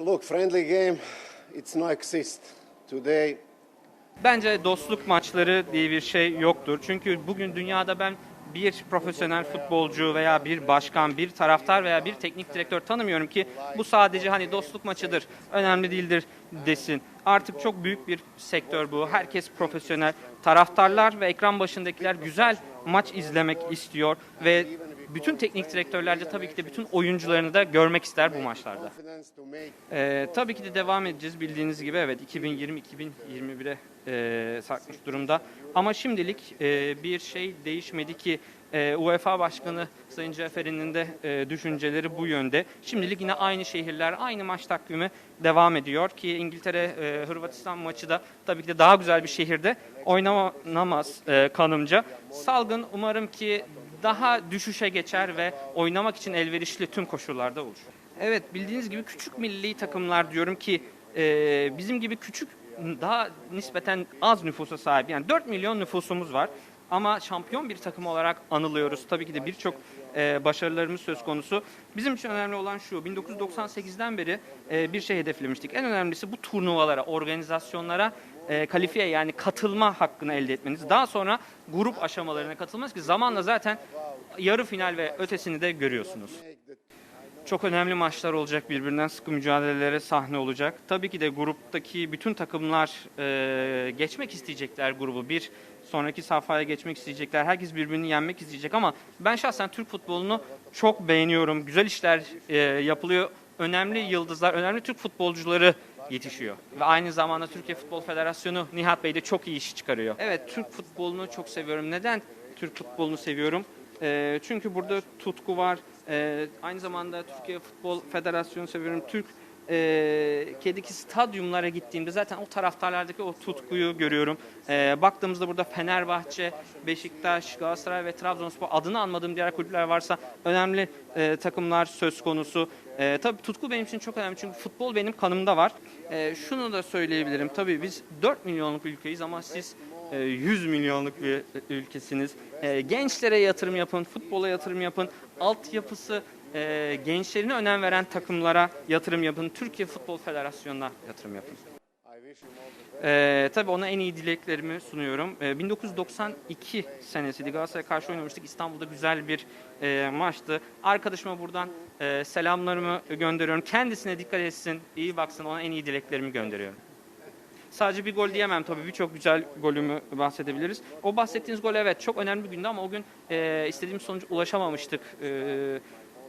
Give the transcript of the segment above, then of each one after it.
Look, friendly game, it's no exist. Today, Bence dostluk maçları diye bir şey yoktur. Çünkü bugün dünyada ben bir profesyonel futbolcu veya bir başkan, bir taraftar veya bir teknik direktör tanımıyorum ki bu sadece hani dostluk maçıdır, önemli değildir desin. Artık çok büyük bir sektör bu. Herkes profesyonel. Taraftarlar ve ekran başındakiler güzel maç izlemek istiyor ve bütün teknik direktörler de tabii ki de bütün oyuncularını da görmek ister bu maçlarda. Ee, tabii ki de devam edeceğiz bildiğiniz gibi evet 2020-2021'e e, sarkmış durumda. Ama şimdilik e, bir şey değişmedi ki e, UEFA Başkanı Sayın Ceferi'nin de e, düşünceleri bu yönde. Şimdilik yine aynı şehirler, aynı maç takvimi devam ediyor ki İngiltere e, Hırvatistan maçı da tabii ki de daha güzel bir şehirde oynanamaz e, kanımca. Salgın umarım ki daha düşüşe geçer ve oynamak için elverişli tüm koşullarda olur. Evet bildiğiniz gibi küçük milli takımlar diyorum ki e, bizim gibi küçük daha nispeten az nüfusa sahip yani 4 milyon nüfusumuz var ama şampiyon bir takım olarak anılıyoruz. Tabii ki de birçok e, başarılarımız söz konusu. Bizim için önemli olan şu 1998'den beri e, bir şey hedeflemiştik. En önemlisi bu turnuvalara, organizasyonlara e, kalifiye yani katılma hakkını elde etmeniz. Daha sonra grup aşamalarına katılmanız ki zamanla zaten yarı final ve ötesini de görüyorsunuz. Çok önemli maçlar olacak birbirinden sıkı mücadelelere sahne olacak. Tabii ki de gruptaki bütün takımlar e, geçmek isteyecekler grubu. Bir sonraki safhaya geçmek isteyecekler. Herkes birbirini yenmek isteyecek ama ben şahsen Türk futbolunu çok beğeniyorum. Güzel işler e, yapılıyor. Önemli yıldızlar, önemli Türk futbolcuları yetişiyor. Ve aynı zamanda Türkiye Futbol Federasyonu Nihat Bey de çok iyi iş çıkarıyor. Evet Türk futbolunu çok seviyorum. Neden Türk futbolunu seviyorum? E, çünkü burada tutku var. E, aynı zamanda Türkiye Futbol Federasyonu seviyorum. Türk e, kediki stadyumlara gittiğimde zaten o taraftarlardaki o tutkuyu görüyorum. E, baktığımızda burada Fenerbahçe, Beşiktaş, Galatasaray ve Trabzonspor adını anmadığım diğer kulüpler varsa önemli e, takımlar söz konusu. E, tabii tutku benim için çok önemli çünkü futbol benim kanımda var. E, şunu da söyleyebilirim. Tabii biz 4 milyonluk ülkeyiz ama siz e, 100 milyonluk bir ülkesiniz. Gençlere yatırım yapın, futbola yatırım yapın. Altyapısı e, gençlerine önem veren takımlara yatırım yapın. Türkiye Futbol Federasyonu'na yatırım yapın. Ee, tabii ona en iyi dileklerimi sunuyorum. Ee, 1992 senesiydi Galatasaray'a karşı oynamıştık. İstanbul'da güzel bir e, maçtı. Arkadaşıma buradan e, selamlarımı gönderiyorum. Kendisine dikkat etsin, iyi baksın. Ona en iyi dileklerimi gönderiyorum. Sadece bir gol diyemem tabii birçok güzel golümü bahsedebiliriz. O bahsettiğiniz gol evet çok önemli bir gündü ama o gün e, istediğim sonuca ulaşamamıştık. E,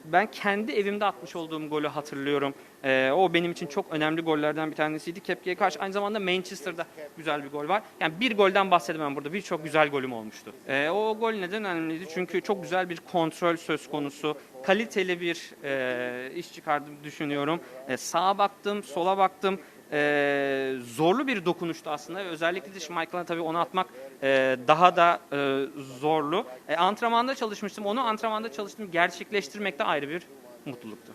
ben kendi evimde atmış olduğum golü hatırlıyorum. E, o benim için çok önemli gollerden bir tanesiydi. Kepke'ye karşı aynı zamanda Manchester'da güzel bir gol var. Yani bir golden bahsedemem burada. Birçok güzel golüm olmuştu. E, o gol neden önemliydi? Çünkü çok güzel bir kontrol söz konusu. Kaliteli bir e, iş çıkardım düşünüyorum. E, sağa baktım, sola baktım. Ee, zorlu bir dokunuştu aslında. Özellikle de Schmeichel'a tabii onu atmak e, daha da e, zorlu. E, antrenmanda çalışmıştım. Onu antrenmanda çalıştım. Gerçekleştirmek de ayrı bir mutluluktu.